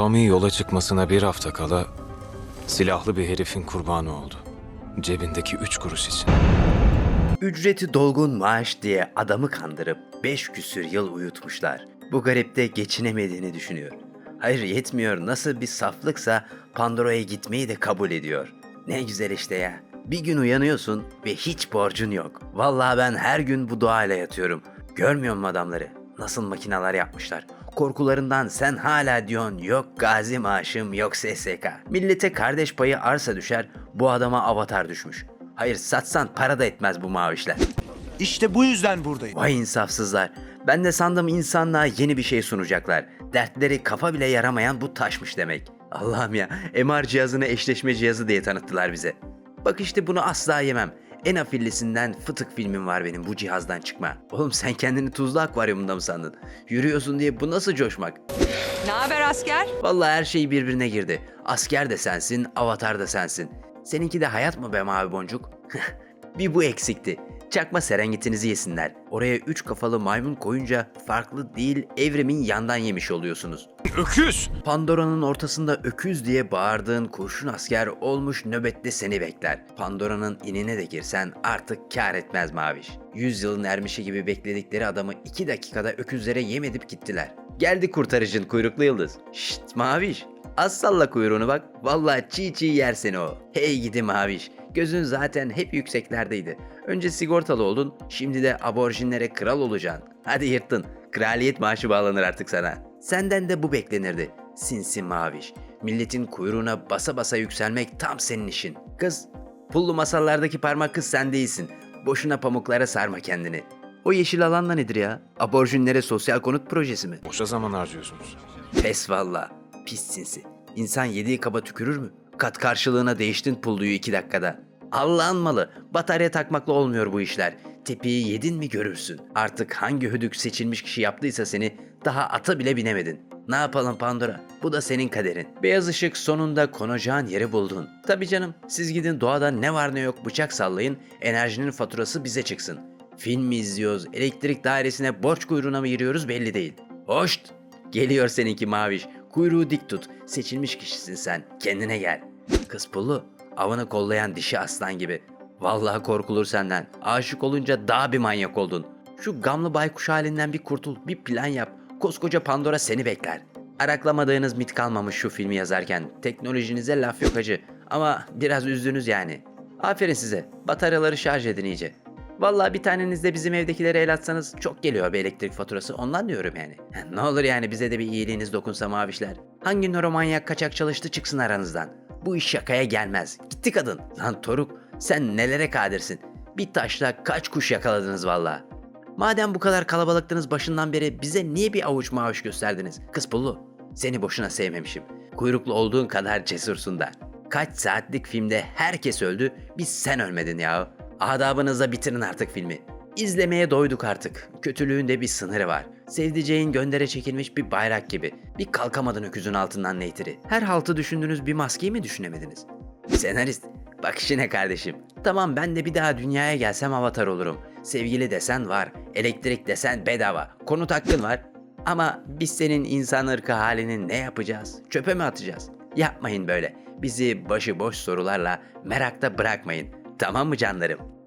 Tommy yola çıkmasına bir hafta kala silahlı bir herifin kurbanı oldu. Cebindeki üç kuruş için. Ücreti dolgun maaş diye adamı kandırıp 5 küsür yıl uyutmuşlar. Bu garip de geçinemediğini düşünüyor. Hayır yetmiyor nasıl bir saflıksa Pandora'ya gitmeyi de kabul ediyor. Ne güzel işte ya. Bir gün uyanıyorsun ve hiç borcun yok. Vallahi ben her gün bu duayla yatıyorum. Görmüyor musun adamları? Nasıl makineler yapmışlar. Korkularından sen hala diyorsun yok gazi maaşım yok SSK. Millete kardeş payı arsa düşer bu adama avatar düşmüş. Hayır satsan para da etmez bu mavişler. İşte bu yüzden buradayım. Vay insafsızlar. Ben de sandım insanlığa yeni bir şey sunacaklar. Dertleri kafa bile yaramayan bu taşmış demek. Allah'ım ya MR cihazını eşleşme cihazı diye tanıttılar bize. Bak işte bunu asla yemem. En afillisinden fıtık filmim var benim bu cihazdan çıkma. Oğlum sen kendini tuzlu akvaryumunda mı sandın? Yürüyorsun diye bu nasıl coşmak? Ne haber asker? Vallahi her şey birbirine girdi. Asker de sensin, avatar da sensin. Seninki de hayat mı be mavi boncuk? bir bu eksikti. Çakma serengitinizi yesinler. Oraya üç kafalı maymun koyunca farklı değil evrimin yandan yemiş oluyorsunuz. Öküz! Pandora'nın ortasında öküz diye bağırdığın kurşun asker olmuş nöbette seni bekler. Pandora'nın inine de girsen artık kar etmez Maviş. Yüz yılın ermişi gibi bekledikleri adamı iki dakikada öküzlere yem edip gittiler. Geldi kurtarıcın kuyruklu yıldız. Şşt Maviş. Az salla kuyruğunu bak. Vallahi çiğ çiğ yer seni o. Hey gidi Maviş. Gözün zaten hep yükseklerdeydi. Önce sigortalı oldun, şimdi de aborjinlere kral olacaksın. Hadi yırttın. Kraliyet maaşı bağlanır artık sana. Senden de bu beklenirdi. Sinsi maviş. Milletin kuyruğuna basa basa yükselmek tam senin işin. Kız, pullu masallardaki parmak kız sen değilsin. Boşuna pamuklara sarma kendini. O yeşil alanla nedir ya? Aborjinlere sosyal konut projesi mi? Boşa zaman harcıyorsunuz. Pes valla. Pis sinsi. İnsan yediği kaba tükürür mü? Kat karşılığına değiştin pulluyu iki dakikada. Allah'ın malı. Batarya takmakla olmuyor bu işler. Tepiyi yedin mi görürsün. Artık hangi hüdük seçilmiş kişi yaptıysa seni daha ata bile binemedin. Ne yapalım Pandora? Bu da senin kaderin. Beyaz ışık sonunda konacağın yeri buldun. Tabii canım siz gidin doğada ne var ne yok bıçak sallayın enerjinin faturası bize çıksın. Film mi izliyoruz, elektrik dairesine borç kuyruğuna mı giriyoruz belli değil. Hoşt! Geliyor seninki maviş. Kuyruğu dik tut. Seçilmiş kişisin sen. Kendine gel. Kız pullu. Avını kollayan dişi aslan gibi. Vallahi korkulur senden. Aşık olunca daha bir manyak oldun. Şu gamlı baykuş halinden bir kurtul. Bir plan yap. Koskoca Pandora seni bekler. Araklamadığınız mit kalmamış şu filmi yazarken. Teknolojinize laf yok hacı. Ama biraz üzdünüz yani. Aferin size. Bataryaları şarj edin iyice. Vallahi bir taneniz de bizim evdekilere el atsanız çok geliyor bir elektrik faturası ondan diyorum yani. ne olur yani bize de bir iyiliğiniz dokunsa mavişler. Hangi nöromanyak kaçak çalıştı çıksın aranızdan. Bu iş şakaya gelmez. Gitti kadın. Lan Toruk sen nelere kadirsin. Bir taşla kaç kuş yakaladınız vallahi. Madem bu kadar kalabalıktınız başından beri bize niye bir avuç maaş gösterdiniz? Kız pullu. Seni boşuna sevmemişim. Kuyruklu olduğun kadar cesursun da. Kaç saatlik filmde herkes öldü, biz sen ölmedin ya. Adabınızla bitirin artık filmi. İzlemeye doyduk artık. Kötülüğün de bir sınırı var. Sevdiceğin göndere çekilmiş bir bayrak gibi. Bir kalkamadın öküzün altından neytiri. Her haltı düşündüğünüz bir maskeyi mi düşünemediniz? Senarist, bak işine kardeşim. Tamam ben de bir daha dünyaya gelsem avatar olurum. Sevgili desen var, elektrik desen bedava, konut hakkın var. Ama biz senin insan ırkı halini ne yapacağız? Çöpe mi atacağız? Yapmayın böyle. Bizi başıboş sorularla merakta bırakmayın. Tamam mı canlarım?